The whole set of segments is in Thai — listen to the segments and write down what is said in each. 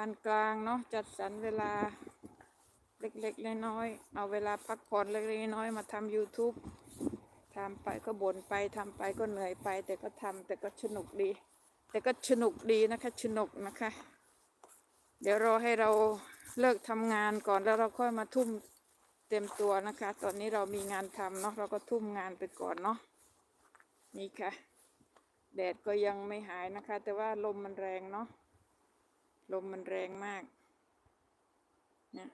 านกลางเนาะจัดสรรเวลาเล็กๆน้อยๆเอาเวลาพักผ่อนเล็กๆน้อยๆมาทำ YouTube ทำไปก็บ่นไปทำไปก็เหนื่อยไป แต่ก็ทำแต่ก็สนุกดี แต่ก็สนุกดีนะคะสนุกนะคะ เดี๋ยวรอให้เราเลิกทำงานก่อนแล้วเราค่อยมาทุ่มเต็มตัวนะคะ ตอนนี้เรามีงานทำเนาะเราก็ทุ่มงานไปก่อนเนาะนี่ค่ะ แดดก็ยังไม่หายนะคะ แต่ว่าลมมันแรงเนาะ ลมมันแรงมากนี่ย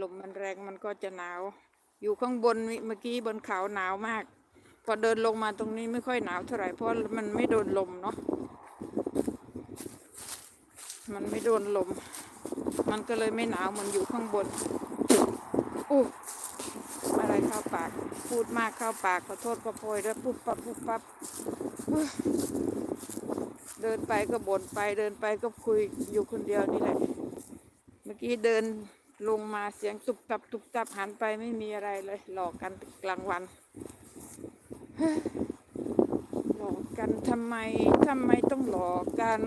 ลมมันแรงมันก็จะหนาว อยู่ข้างบนเมื่อกี้บนเขาหนาวมาก พอเดินลงมาตรงนี้ไม่ค่อยหนาวเท่าไหร่เพราะมันไม่โดนลมเนาะมันไม่โดนลม มันก็เลยไม่หนาวเหมันอยู่ข้างบนอู้อะไรเข้าปาก พูดมากเข้าปากขอโทษขอโพยแล้วปุ๊บปั๊บปุ๊บปั๊บ เดินไปก็บ่นไปเดินไปก็คุยอยู่คนเดียวนี่แหละ เมื่อกี้เดินลงมาเสียงตุบตับตุบตับหันไปไม่มีอะไรเลย หลอกกันกลางวันหลอกกันทำไมทำไมต้องหลอกกัน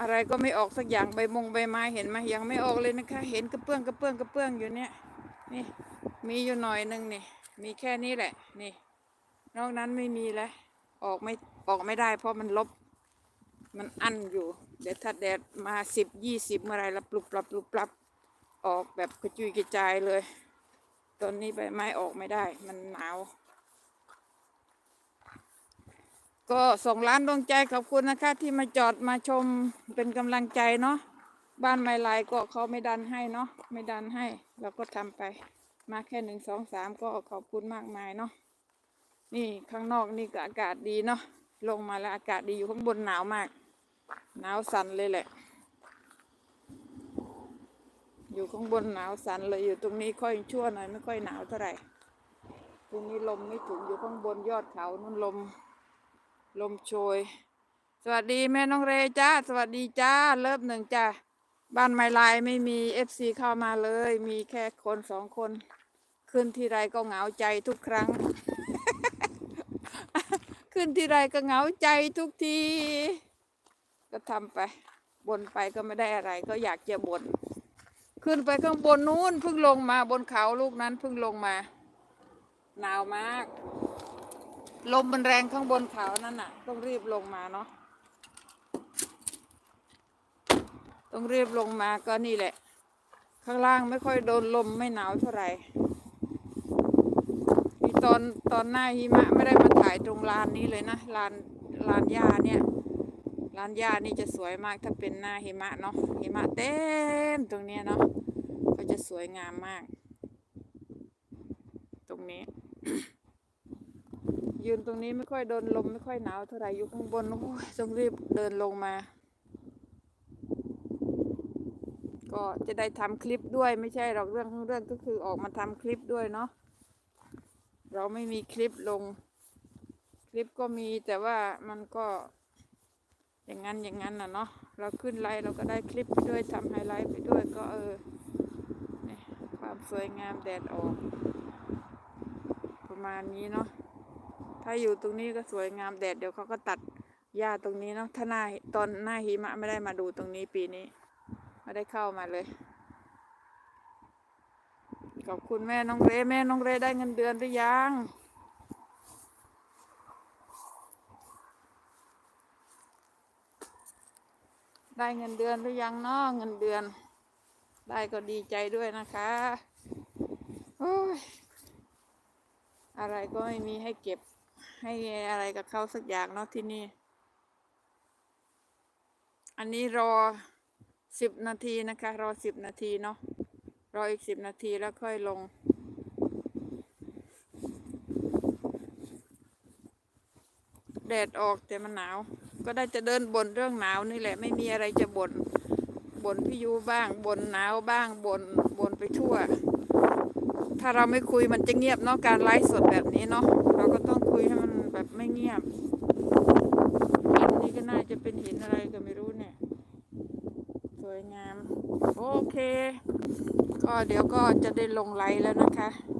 อะไรก็ไม่ออกสักอย่างใบมงใบไม้เห็นไหมยังไม่ออกเลยนะคะ เห็นกระเปื้องกระเปื้องกระเปื้องอยู่เนี่ยนี่ มีอยู่หน่อยหนึงนี่ มีแค่นี้แหละ นี่ นอกนั้นไม่มีแล้วออกไม่ ออกไม่ได้ เพราะมันลบ มันอั้นอยู่ เดี๋ยวถ้าแดดมาสิบยี่สิบเมื่อไรแล้วปลุบปรับปลุบปรับออกแบบกระจุยกระจายเลย ตอนนี้ใบไม้ออกไม่ได้ มันหนาว ก็ส่งล้านดวงใจขอบคุณนะคะ ที่มาจอดมาชมเป็นกำลังใจเนาะบ้านไม้ลายก็เขาไม่ดันให้เนาะไม่ดันให้เราก็ทำไป มาแค่หนึ่งสองสามก็ขอบคุณมากมายเนาะนี่ข้างนอกนี่ก็อากาศดีเนาะ ลงมาแล้วอากาศดีอยู่ข้างบนหนาวมาก หนาวสั่นเลยแหละ อยู่ข้างบนหนาวสั่นเลยอยู่ตรงนี้ค่อยชั่วหน่อยไม่ค่อยหนาวเท่าไหร่ตรงนี้ลมไม่ถึงอยู่ข้างบนยอดเขานู่นลม ลมโชย สวัสดีแม่น้องเรจ้า สวัสดีจ้า เลิฟหนึ่งจ้า บ้านไมลายไม่มีเอฟซีเข้ามาเลย มีแค่คนสองคน ขึ้นทีไรก็เหงาใจทุกครั้ง ขึ้นทีไรก็เหงาใจทุกที ก็ทำไปบนไปก็ไม่ได้อะไร ก็อยากจะบน ขึ้นไปข้างบนนู้นเพิ่งลงมาบนเขาลูกนั้นเพิ่งลงมา หนาวมาก ลมมันแรงข้างบนเขานั่นน่ะ ต้องรีบลงมาเนาะต้องรีบลงมาก็นี่แหละ ข้างล่างไม่ค่อยโดนลมไม่หนาวเท่าไหร่ ตอนตอนหน้าหิมะไม่ได้มาถ่ายตรงลานนี้เลยนะลานลานหญ้าเนี่ยลานหญ้านี่จะสวยมากถ้าเป็นหน้าหิมะเนาะหิมะเต็มตรงเนี้ยเนาะก็จะสวยงามมาก ตรงนี้ ยืนตรงนี้ไม่ค่อยโดนลมไม่ค่อยหนาวเท่าไหร่อยู่ข้างบนโอ้ยต้องรีบเดินลงมา ก็จะได้ทำคลิปด้วยไม่ใช่หรอกเรื่องของเรื่องก็คือออกมาทำคลิปด้วยเนาะ เราไม่มีคลิปลง คลิปก็มีแต่ว่ามันก็อย่างนั้นอย่างนั้นน่ะเนาะเราขึ้นไลฟ์เราก็ได้คลิปไปด้วยทำไฮไลท์ไปด้วยก็เออนี่ความสวยงามแดดออก ประมาณนี้เนาะถ้าอยู่ตรงนี้ก็สวยงามแดดเดี๋ยวเขาก็ตัดหญ้าตรงนี้เนาะถ้าหน้าตอนหน้าหิมะไม่ได้มาดูตรงนี้ปีนี้ ไม่ได้เข้ามาเลย ขอบคุณแม่น้องเรแม่น้องเรได้เงินเดือนหรือยังได้เงินเดือนหรือยังเนาะเงินเดือน ได้ก็ดีใจด้วยนะคะโอ้ยอะไรก็ไม่มีให้เก็บ ให้อะไรกับเขาสักอย่างเนาะที่นี่ อันนี้รอสิบนาทีนะคะ รอสิบนาทีเนาะ รออีกสิบนาทีแล้วค่อยลง แดดออกแต่มันหนาว ก็ได้จะเดินบนเรื่องหนาวนี่แหละ ไม่มีอะไรจะบน่นบ่นพี่ยูบ้างบ่นหนาวบ้างบ่นบ่นไปทั่ว ถ้าเราไม่คุยมันจะเงียบเนาะการไลฟ์สดแบบนี้เนาะเราก็ต้องคุยให้มันแบบไม่เงียบหินนี่ก็น่าจะเป็นหินอะไรก็ไม่รู้เนี่ย สวยงาม โอเค ก็เดี๋ยวก็จะได้ลงไลฟ์แล้วนะคะ